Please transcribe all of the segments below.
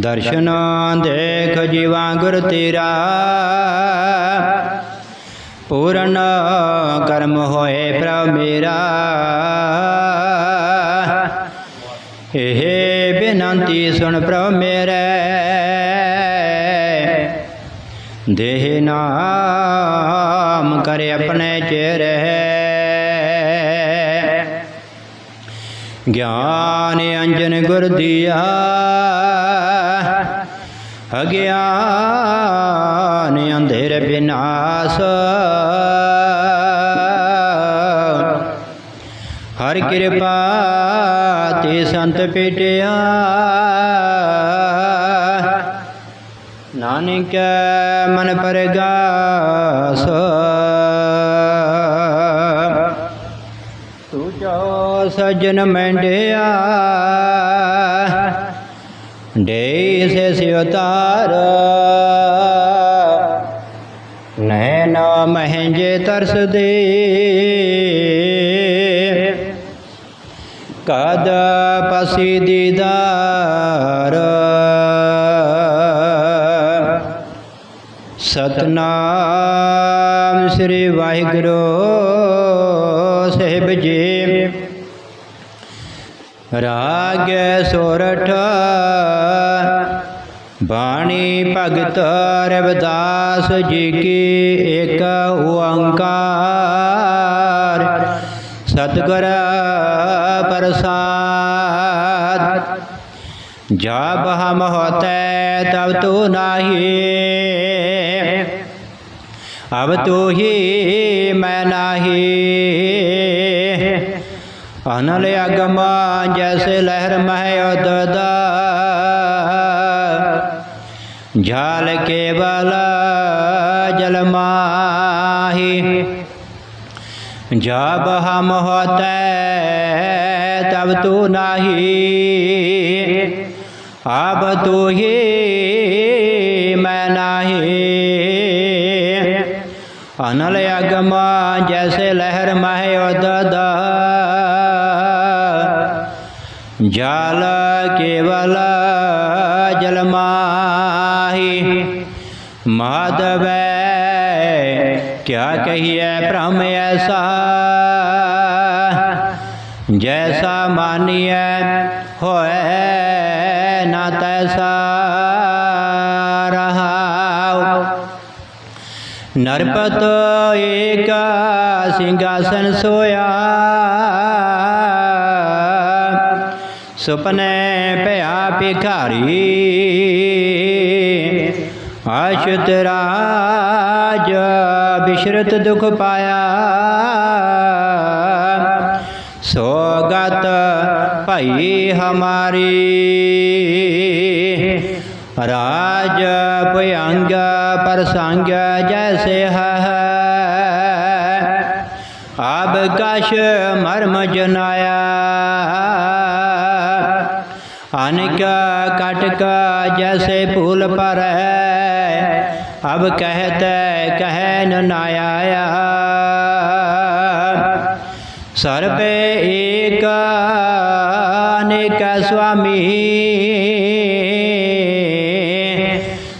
ਦਰਸ਼ਨ ਦੇਖ ਜੀਵਾ ਗੁਰ ਤੇਰਾ। ਪੂਰਨ ਕਰਮ ਹੋਏ ਪ੍ਰਭ ਮੇਰਾ। ਇਹ ਬੇਨੰਤੀ ਸੁਣ ਪ੍ਰਭ ਮੇਰੇ। ਦੇਹ ਨਾਮ ਕਰੇ ਆਪਣੇ ਚਿਹਰੇ। ਗਿਆਨ ਅੰਜਨ ਗੁਰ ਦੀਆ। ਅਗਿਆਨ ਅੰਧੇਰ ਬਿਨਾਸ਼। ਹਰ ਕਿਰਪਾ ਤੇ ਸੰਤ ਪੇਟਿਆ। ਨਾਨਕ ਮਨ ਪਰਗਾਸ। ਸਜਨ ਮੰਡਿਆ। ਦੇ ਸੇ ਸਿਵਤਾਰ ਨੈਣ ਮਹਿੰਜੇ ਤਰਸ ਦੇ ਕਦ ਪਸੀ ਦੀਦਾਰ। ਸਤਨਾਮ ਸ੍ਰੀ ਵਾਹਿਗੁਰੂ ਸਾਹਿਬ ਜੀ। ਰਾਗ ਸੋਰਠ ਬਾਣੀ ਭਗਤ ਰਵਿਦਾਸ ਜੀ ਕੀ ਏਕ ਓੰਕਾਰ ਸਤਿਗੁਰ ਪ੍ਰਸਾਦ ਜਬ ਹਮ ਹੋਤੇ ਤਬ ਤੂ ਨਾਹੀ ਅਬ ਤੂ ਹੀ ਮੈਂ ਨਾਹੀ ਅਨਲ ਅਗਮ ਜੈਸੇ ਲਹਿਰ ਮਹਿ ਉਦਦਾ। ਝਾਲ ਕੇਵਲ ਜਲ ਮਾਹੀ। ਜਬ ਹਮ ਹੋਤੈ ਤਬ ਤੂ ਨਾਹੀ। ਆਬ ਤੂ ਹੀ ਮੈਂ ਨਾਹੀ। ਅਨਲ ਅਗਮ ਜੈਸੇ ਲਹਿਰ ਮਹਿ ਜਲ ਕੇਵਲ ਜਲ ਮਾਹੀ। ਮਾਧਵੈ, ਕਿਆ ਕਹੀਏ ਭ੍ਰਮ ਐਸਾ? ਜੈਸਾ ਮਾਨੀਐ ਹੋਏ ਨਾ ਤੈਸਾ। ਰਹਾਉ। ਨਰਪਤ ਏਕਾ, ਸਿੰਘਾਸਨ ਸੋਇਆ। ਸੁਪਨੇ ਭਇਆ ਭਿਖਾਰੀ। ਆਸ਼ਿਤ ਰਾਜ ਬਿਸ਼ਰਤ ਦੁਖ ਪਾਇਆ। ਸੋਗਤ ਭਈ ਹਮਾਰੀ। ਰਾਜ ਭਯੰਗ ਪ੍ਰਸੰਗ ਜੈਸੇ ਹੈ ਆਬ ਕਸ਼ ਮਰਮ ਜਨਾਇਆ। ਅਨਕਾ ਕਟਕਾ ਜੈਸੇ ਭੂਲ ਪਰ ਹੈ ਅਬ ਕਹਤ, ਕਹਿ ਨ ਆਇਆ ਸਰਬੇ ਏਕ, ਅਨੇਕ ਸੁਆਮੀ।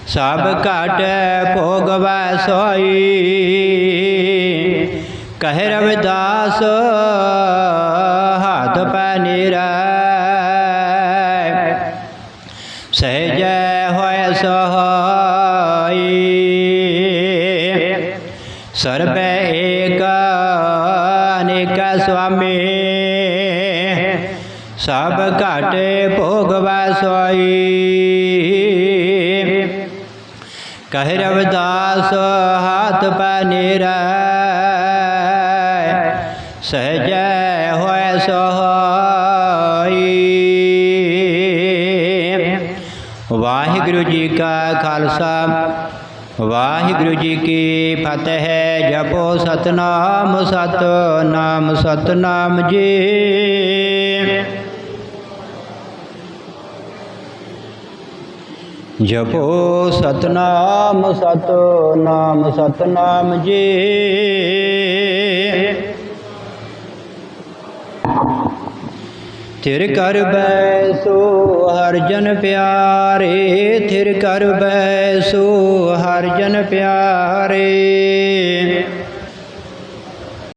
ਸਭ ਘਟ ਭੋਗਵੈ ਸੋਈ। ਕਹਿ ਰਵਿਦਾਸ ਹੋਇ ਸਹਾਈ। ਸਰਬੈ ਏਕ ਅਨੇਕ ਸੁਆਮੀ। ਸਭ ਘਾਟੇ ਭੋਗਵੈ ਸੋਈ। ਕਹਿ ਰਵਿਦਾਸ ਹਾਥ ਪੈ ਵਾਹਿਗੁਰੂ ਜੀ ਕਾ ਖਾਲਸਾ। ਵਾਹਿਗੁਰੂ ਜੀ ਕੀ ਫਤਿਹ, ਜਪੋ ਸਤਨਾਮ ਸਤਨਾਮ ਸਤਨਾਮ ਜੀ। ਜਪੋ ਸਤਨਾਮ ਸਤਨਾਮ ਸਤਨਾਮ ਜੀ। ਥਿਰ ਕਰ ਬੈਸੋ ਹਰ ਜਨ ਪਿਆਰੇ ਥਿਰ ਕਰ ਬੈਸੋ ਹਰ ਜਨ ਪਿਆਰੇ।